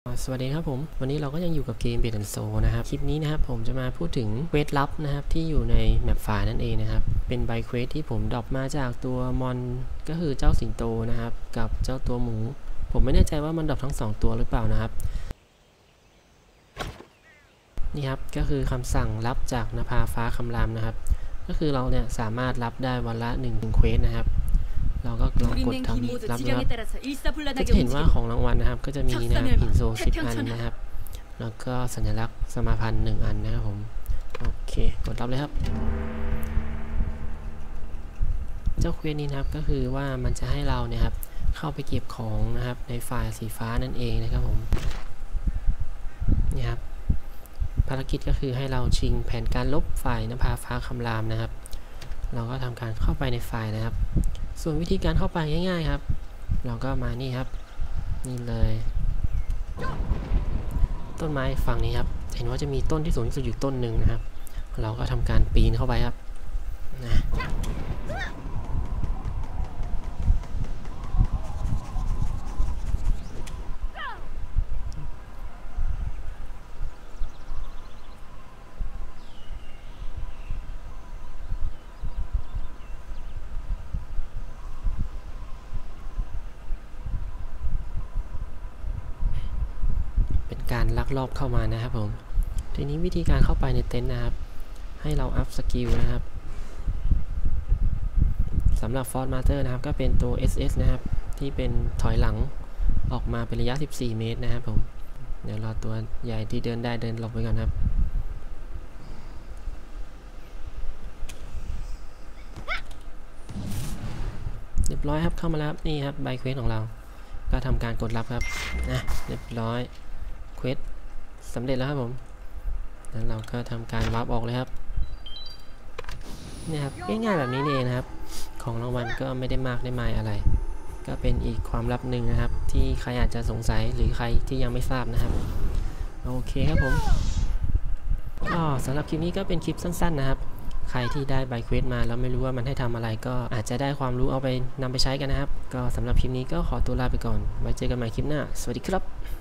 สวัสดีครับผม วันนี้เราก็ยังอยู่กับเกมเบ d แอนโซนะครับ คลิปนี้นะครับผมจะมาพูดถึงเควสลับนะครับ ที่อยู่ในแมปไฟล์นั่นเองนะครับ เป็นไบเควสที่ผมดรอปมาจากตัวมอนก็คือเจ้าสิงโตนะครับ กับเจ้าตัวหมู ผมไม่แน่ใจว่ามันดรอปทั้ง 2 ตัวหรือเปล่านะครับ นี่ครับก็คือคำสั่งรับจากนภาฟ้าคำรามนะครับ ก็คือเราเนี่ยสามารถรับได้วันละ1นึ่งเควสนะครับ เราก็ลองกดทางนี้รับนะครับก็จะเห็นว่าของรางวัลนะครับ ก็จะมีนะครับหินโซสิบอันนะครับ แล้วก็สัญลักษณ์สมาพันธ์หนึ่งอันนะครับผม โอเค กดรับเลยครับ เจ้าเควสนี้นะครับก็คือว่ามันจะให้เราเนี่ยครับ เข้าไปเก็บของนะครับ ในไฟล์สีฟ้านั่นเองนะครับผมนี่ครับภารกิจก็คือให้เราชิงแผนการลบไฟล์นภาฟ้าคำรามนะครับ เราก็ทำการเข้าไปในไฟล์นะครับ ส่วนวิธีการเข้าไปง่ายๆครับ เราก็มานี่ครับ นี่เลย ต้นไม้ฝั่งนี้ครับ เห็นว่าจะมีต้นที่สูงที่สุดอยู่ต้นหนึ่งนะครับ เราก็ทำการปีนเข้าไปครับนะ การลักลอบเข้ามานะครับผม ทีนี้วิธีการเข้าไปในเต็นท์นะครับ ให้เราอัพสกิลนะครับสำหรับฟอร์ m มาเตอร์นะครับ ก็เป็นตัว SS นะครับ ที่เป็นถอยหลังออกมาเป็นระยะ 14 เมตรนะครับผม เดี๋ยวรอตัวใหญ่ที่เดินได้เดินหลบไปก่อนครับเรียบร้อยครับเข้ามาแล้วนี่ครับใบเควสของเรา ก็ทำการกดรับครับนะเรียบร้อย เควสสำเร็จแล้วครับผมแล้วเราก็ทำการวาร์ปออกเลยครับนี่ครับง่ายๆแบบนี้เองนะครับ ของรางวัลก็ไม่ได้มากได้มายอะไร ก็เป็นอีกความลับหนึ่งนะครับ ที่ใครอาจจะสงสัยหรือใครที่ยังไม่ทราบนะครับ โอเคครับผมก็สำหรับคลิปนี้ก็เป็นคลิปสั้น ๆนะครับ ใครที่ได้ใบเควสมาแล้วไม่รู้ว่ามันให้ทำอะไร ก็อาจจะได้ความรู้เอาไปนำไปใช้กันนะครับ ก็สำหรับคลิปนี้ก็ขอตัวลาไปก่อน ไว้เจอกันใหม่คลิปหน้า สวัสดีครับ